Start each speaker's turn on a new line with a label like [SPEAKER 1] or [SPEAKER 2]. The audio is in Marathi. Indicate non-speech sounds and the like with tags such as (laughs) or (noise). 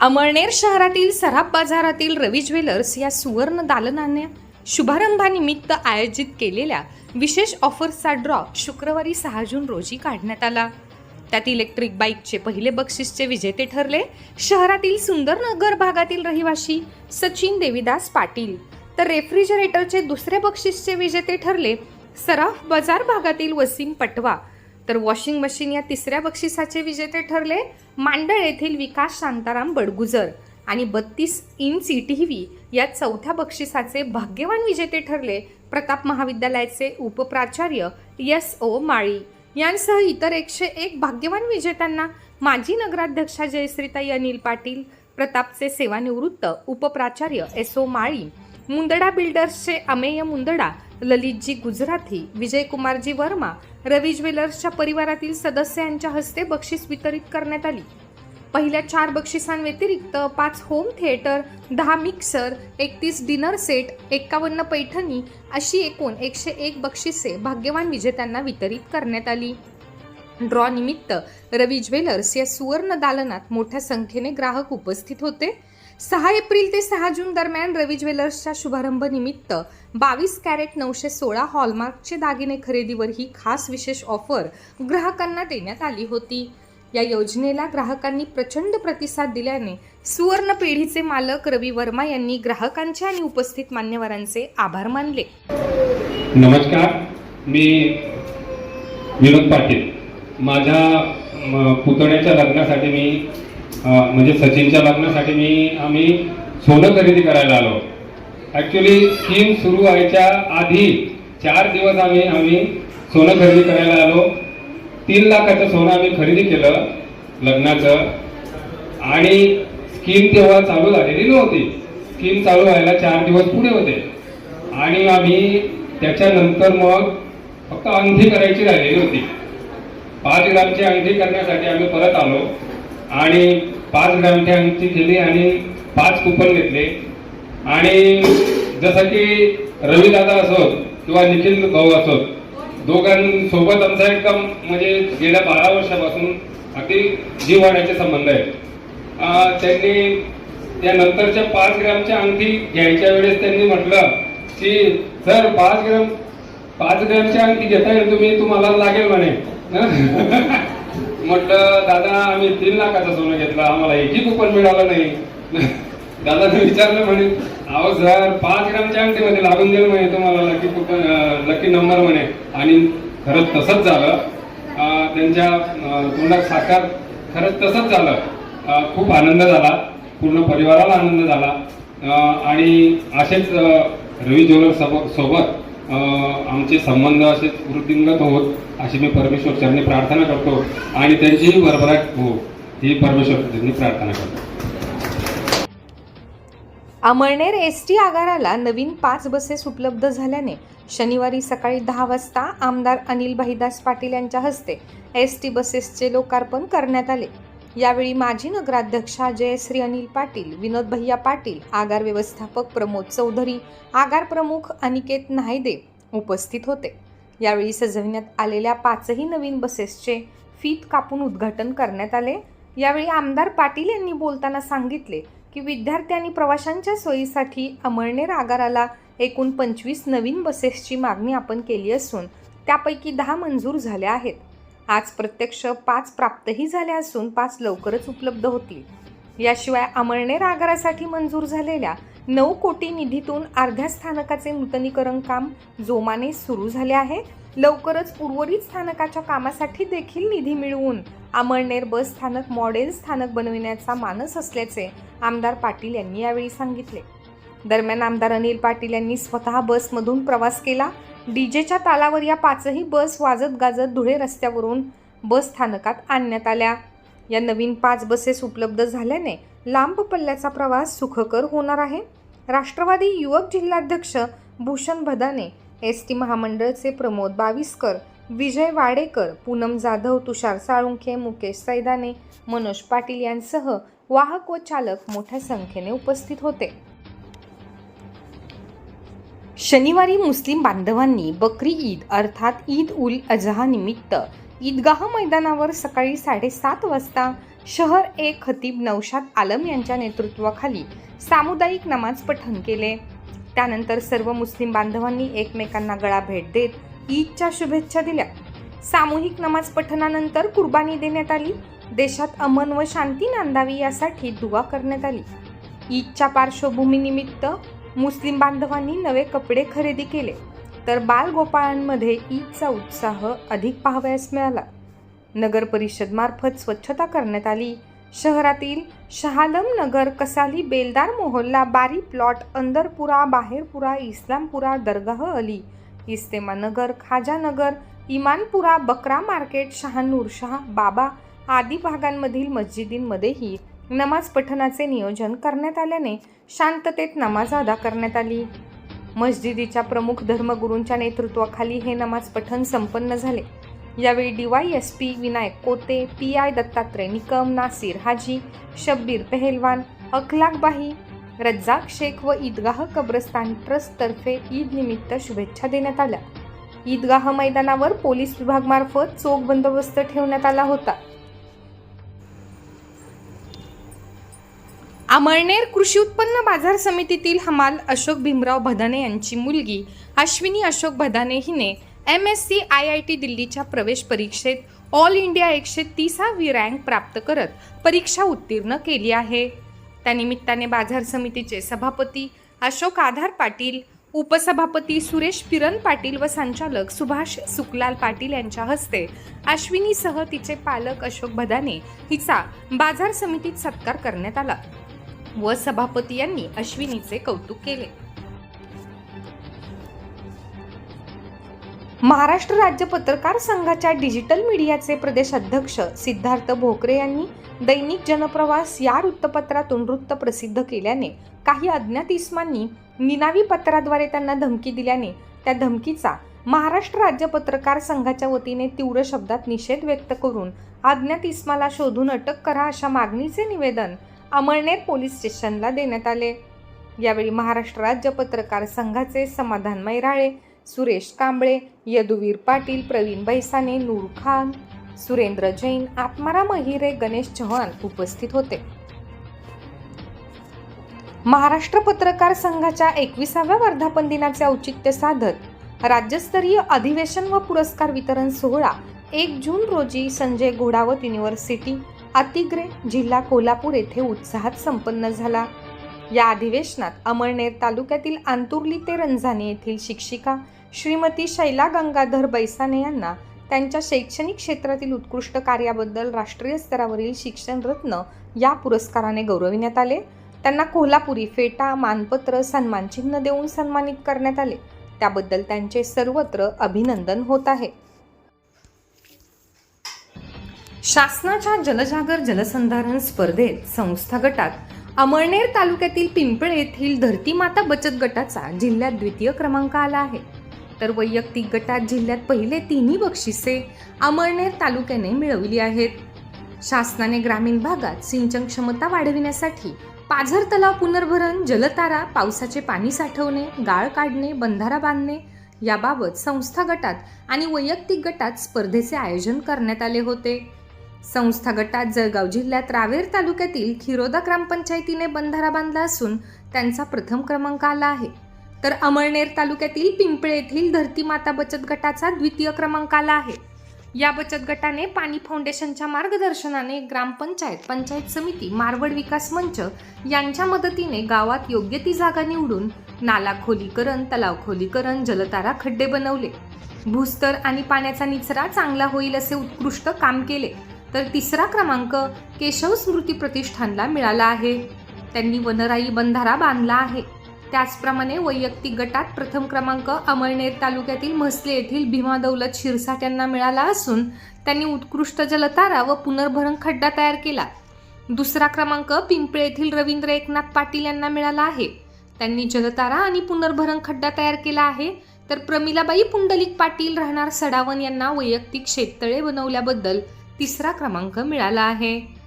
[SPEAKER 1] अमळनेर शहरातील सराफ बाजारातील रवी ज्वेलर्स या सुवर्ण दालनाने शुभारंभानिमित्त आयोजित केलेल्या विशेष ऑफर्सचा ड्रॉ शुक्रवारी सहा जून रोजी काढण्यात आला. त्यात इलेक्ट्रिक बाईकचे पहिले बक्षीसचे विजेते ठरले. शहरातील सुंदरनगर भागातील रहिवासी सचिन देवीदास पाटील. तर रेफ्रिजरेटरचे दुसरे बक्षीसचे विजेते ठरले. सराफ बाजार भागातील वसीम पटवा तर वॉशिंग मशीन या तिसऱ्या बक्षिसाचे विजेते ठरले मांडळ येथील विकास शांताराम बडगुजर. आणि बत्तीस इंच टी व्ही या चौथ्या बक्षिसाचे भाग्यवान विजेते ठरले प्रताप महाविद्यालयाचे उपप्राचार्य एस ओ माळी. यांसह इतर एकशे एक भाग्यवान विजेत्यांना माजी नगराध्यक्षा जयश्रीताई अनिल पाटील प्रतापचे सेवानिवृत्त उपप्राचार्य एस ओ माळी मुंदडा बिल्डर्सचे अमेय मुंदडा ललितजी गुजराथी विजयकुमारजी वर्मा रवी ज्वेलर्सच्या परिवारातील सदस्यांच्या हस्ते बक्षीस वितरित करण्यात आली. पहिल्या चार बक्षिसांव्यतिरिक्त पाच होम थिएटर दहा मिक्सर एकतीस डिनर सेट एक्कावन्न पैठणी अशी एकूण एकशे एक बक्षिसे भाग्यवान विजेत्यांना वितरित करण्यात आली. ड्रॉ निमित्त रवी ज्वेलर्स या सुवर्ण दालनात मोठ्या संख्येने ग्राहक उपस्थित होते. सहा एप्रिल ते सहा जून दरम्यान रवी ज्वेलर्सच्या शुभारंभ निमित्त बावीस कॅरेट नऊशे सोळा हॉलमार्कचे दागिने खरेदीवर ही खास विशेष ऑफर ग्राहकांना देण्यात आली होती. या योजनेला ग्राहकांनी प्रचंड प्रतिसाद दिल्याने सुवर्ण पेढीचे मालक रवी वर्मा यांनी ग्राहकांचे आणि उपस्थित मान्यवरांचे आभार मानले.
[SPEAKER 2] नमस्कार मी विनोद पाटील. माझ्या पुतण्याच्या लग्नासाठी मी म्हणजे सचिनच्या लग्नासाठी मी आम्ही सोनं खरेदी करायला आलो. ॲक्च्युली स्कीम सुरू व्हायच्या आधी चार दिवस आम्ही आम्ही सोनं खरेदी करायला आलो. तीन लाखाचं सोनं आम्ही खरेदी केलं लग्नाचं. आणि स्कीम तेव्हा चालू झालेली नव्हती. स्कीम चालू व्हायला चार दिवस पुढे होते. आणि आम्ही त्याच्यानंतर मग फक्त अंगठी करायची राहिलेली होती. पाच ग्रामची अंगठी करण्यासाठी आम्ही परत आलो. आणि पाच ग्रामची अंगठी केली आणि पाच कुपन घेतले. आणि जसं की रवीदादा असोत किंवा निखिल भाऊ असोत दोघांसोबत आमचा एक म्हणजे गेल्या बारा वर्षापासून अगदी जीवाण्याचे संबंध आहेत. त्यांनी त्या नंतरच्या पाच ग्रामच्या अंगठी घ्यायच्या वेळेस त्यांनी म्हटलं की सर पाच ग्राम पाच ग्रामच्या अंगठी घेता येईल तुम्ही तुम्हाला लागेल म्हणे. म्हटलं दादा आम्ही तीन लाखाचा सोनं घेतला. आम्हाला एकही कुपन मिळालं नाही. (laughs) दादाने विचारलं म्हणे अहो सर पाच ग्रामच्या अंगठीमध्ये लागून देईल म्हणे तुम्हाला लकी कुपन लकी नंबर म्हणे. आणि खरंच तसंच झालं. त्यांच्या तोंडात साखर खरंच तसंच झालं. खूप आनंद झाला. पूर्ण परिवाराला आनंद झाला. आणि असेच रवी ज्वेलर सोबत सोबत आमचे संबंध असेच वृद्धिंगत होत अशी मी परमेश्वर चरणी प्रार्थना करतो आणि त्यांचीही भरभराट हो ही परमेश्वर चरणी प्रार्थना करतो.
[SPEAKER 1] अमळनेर एस टी आगाराला नवीन पाच बसेस उपलब्ध झाल्याने शनिवारी सकाळी दहा वाजता आमदार अनिल भाईदास पाटील यांच्या हस्ते एस टी बसेसचे लोकार्पण करण्यात आले. यावेळी माजी नगराध्यक्षा जयश्री अनिल पाटील विनोद भैया पाटील आगार व्यवस्थापक प्रमोद चौधरी आगार प्रमुख अनिकेत नायदे उपस्थित होते. यावेळी सजविण्यात आलेल्या पाचही नवीन बसेसचे फीत कापून उद्घाटन करण्यात आले. यावेळी आमदार पाटील यांनी बोलताना सांगितले की विद्यार्थी आणि प्रवाशांच्या सोयीसाठी अमळनेर आगाराला एकूण पंचवीस नवीन बसेसची मागणी आपण केली असून त्यापैकी दहा मंजूर झाल्या आहेत. आज प्रत्यक्ष पाच प्राप्तही झाल्या असून पाच लवकरच उपलब्ध होतील. याशिवाय अमळनेर आगारासाठी मंजूर झालेल्या नऊ कोटी निधीतून अर्ध्या स्थानकाचे नूतनीकरण काम जोमाने सुरू झाले आहे. लवकरच उर्वरित स्थानकाच्या कामासाठी देखील निधी मिळवून अमळनेर बस स्थानक मॉडेल स्थानक बनविण्याचा मानस असल्याचे आमदार पाटील यांनी यावेळी सांगितले. दरम्यान आमदार अनिल पाटील यांनी स्वतः बसमधून प्रवास केला. डीजेच्या तालावर या पाचही बस वाजत गाजत धुळे रस्त्यावरून बस स्थानकात आणण्यात आल्या. या नवीन पाच बसेस उपलब्ध झाल्याने लांब पल्ल्याचा प्रवास सुखकर होणार आहे. राष्ट्रवादी युवक जिल्हाध्यक्ष भूषण भदाने एस टी महामंडळचे प्रमोद बाविस्कर विजय वाडेकर पूनम जाधव तुषार साळुंखे मुकेश सैदाने मनोज पाटील यांसह वाहक व चालक मोठ्या संख्येने उपस्थित होते. शनिवारी मुस्लिम बांधवांनी बकरी ईद अर्थात ईद उल अजहा निमित्त ईदगाह मैदानावर सकाळी साडेसात वाजता शहर ए खतीब नौशाद आलम यांच्या नेतृत्वाखाली सामुदायिक नमाज पठण केले. त्यानंतर सर्व मुस्लिम बांधवांनी एकमेकांना गळा भेट देत ईदच्या शुभेच्छा दिल्या. सामूहिक नमाज पठणानंतर कुर्बानी देण्यात आली. देशात अमन व शांती नांदावी यासाठी दुवा करण्यात आली. ईदच्या पार्श्वभूमीनिमित्त मुस्लिम बांधवांनी नवे कपडे खरेदी केले तर बालगोपाळांमध्ये ईदचा उत्साह अधिक पाहावयास मिळाला. नगर परिषदमार्फत स्वच्छता करण्यात आली. शहरातील शहालम नगर कसाली बेलदार मोहल्ला बारी प्लॉट अंदरपुरा बाहेरपुरा इस्लामपुरा दरगाह अली इस्तेमा नगर खाजा नगर इमानपुरा बकरा मार्केट शहानूर शाह बाबा आदी भागांमधील मस्जिदींमध्येही नमाज पठणाचे नियोजन करण्यात आल्याने शांततेत नमाज अदा करण्यात आली. मस्जिदीच्या प्रमुख धर्मगुरूंच्या नेतृत्वाखाली हे नमाज पठण संपन्न झाले. यावेळी dy S P Vinayak Kote P I Dattatray Nikam Nasir Haji Shabbir Pehlwan Akhlakbhai Razzaq Shaikh व ईदगाह कब्रस्तान ट्रस्टतर्फे ईद निमित्त शुभेच्छा देण्यात आल्या. ईदगाह मैदानावर पोलीस विभागमार्फत चोख बंदोबस्त ठेवण्यात आला होता. अमळनेर कृषी उत्पन्न बाजार समितीतील हमाल अशोक भीमराव भदाने यांची मुलगी अश्विनी अशोक भदाने हिने M S C I I T दिल्लीच्या प्रवेश परीक्षेत ऑल इंडिया एकशे तीसावी रँक प्राप्त करत परीक्षा उत्तीर्ण केली आहे. त्यानिमित्ताने बाजार समितीचे सभापती अशोक आधार पाटील उपसभापती सुरेश पिरन पाटील व संचालक सुभाष सुकलाल पाटील यांच्या हस्ते अश्विनीसह तिचे पालक अशोक भदाने हिचा बाजार समितीत सत्कार करण्यात आला. व सभापती यांनी अश्विनीचे कौतुक केले. महाराष्ट्र राज्य पत्रकार संघाच्या डिजिटल मीडियाचे प्रदेश अध्यक्ष सिद्धार्थ भोकरे यांनी दैनिक जनप्रवास या वृत्तपत्रातून वृत्त प्रसिद्ध केल्याने काही अज्ञात इस्मांनी निनावी पत्राद्वारे त्यांना धमकी दिल्याने त्या धमकीचा महाराष्ट्र राज्य पत्रकार संघाच्या वतीने तीव्र शब्दात निषेध व्यक्त करून अज्ञात इस्माला शोधून अटक करा अशा मागणीचे निवेदन अमळनेर पोलीस स्टेशनला देण्यात आले. यावेळी महाराष्ट्र राज्य पत्रकार संघाचे समाधान मैराळे सुरेश कांबळे यदुवीर पाटील प्रवीण बैसाने नूर खान सुरेंद्र जैन आत्माराम अहिरे गणेश चव्हाण उपस्थित होते. महाराष्ट्र पत्रकार संघाच्या एकविसाव्या वर्धापन दिनाचे औचित्य साधत राज्यस्तरीय अधिवेशन व पुरस्कार वितरण सोहळा एक जून रोजी संजय घोडावत युनिव्हर्सिटी अतिग्रे जिल्हा कोल्हापूर येथे उत्साहात संपन्न झाला. या अधिवेशनात अमळनेर तालुक्यातील आंतुर्ली ते रंजाने येथील शिक्षिका श्रीमती शैला गंगाधर बैसाने यांना त्यांच्या शैक्षणिक क्षेत्रातील उत्कृष्ट कार्याबद्दल राष्ट्रीय स्तरावरील शिक्षण रत्न या पुरस्काराने गौरविण्यात आले. त्यांना कोल्हापुरी फेटा मानपत्र सन्मानचिन्ह देऊन सन्मानित करण्यात आले. त्याबद्दल त्यांचे सर्वत्र अभिनंदन होत आहे. शासनाच्या जलजागर जलसंधारण स्पर्धेत संस्था गटात अमळनेर तालुक्यातील पिंपळे येथील धरतीमाता बचत गटाचा जिल्ह्यात द्वितीय क्रमांक आला आहे. तर वैयक्तिक गटात जिल्ह्यात पहिले तिन्ही बक्षिसे अमळनेर तालुक्याने मिळवली आहेत. शासनाने ग्रामीण भागात सिंचन क्षमता वाढविण्यासाठी पाझर तलाव पुनर्भरण जलतारा पावसाचे पाणी साठवणे गाळ काढणे बंधारा बांधणे याबाबत संस्था गटात आणि वैयक्तिक गटात स्पर्धेचे आयोजन करण्यात आले होते. संस्था गटात जळगाव जिल्ह्यात रावेर तालुक्यातील खिरोदा ग्रामपंचायतीने बंधारा बांधला असून त्यांचा प्रथम क्रमांक आला आहे. तर अमळनेर तालुक्यातील पिंपळे येथील धरती माता बचत गटाचा द्वितीय क्रमांक आला आहे. या बचत गटाने पाणी फाउंडेशनच्या मार्गदर्शनाने ग्रामपंचायत पंचायत समिती मारवड विकास मंच यांच्या मदतीने गावात योग्य ती जागा निवडून नाला खोलीकरण तलाव खोलीकरण जलतारा खड्डे बनवले. भूस्तर आणि पाण्याचा निचरा चांगला होईल असे उत्कृष्ट काम केले. तर तिसरा क्रमांक केशव स्मृती प्रतिष्ठानला मिळाला आहे. त्यांनी वनराई बंधारा बांधला आहे. त्याचप्रमाणे वैयक्तिक गटात प्रथम क्रमांक अमळनेर तालुक्यातील म्हसले येथील भीमा दौलत शिरसाट यांना मिळाला असून त्यांनी उत्कृष्ट जलतारा व पुनर्भरण खड्डा तयार केला. दुसरा क्रमांक पिंपळे येथील रवींद्र एकनाथ पाटील यांना मिळाला आहे. त्यांनी जलतारा आणि पुनर्भरण खड्डा तयार केला आहे. तर प्रमिलाबाई पुंडलिक पाटील राहणार सडावन यांना वैयक्तिक शेततळे बनवल्याबद्दल तिसरा क्रमांक मिळाला आहे.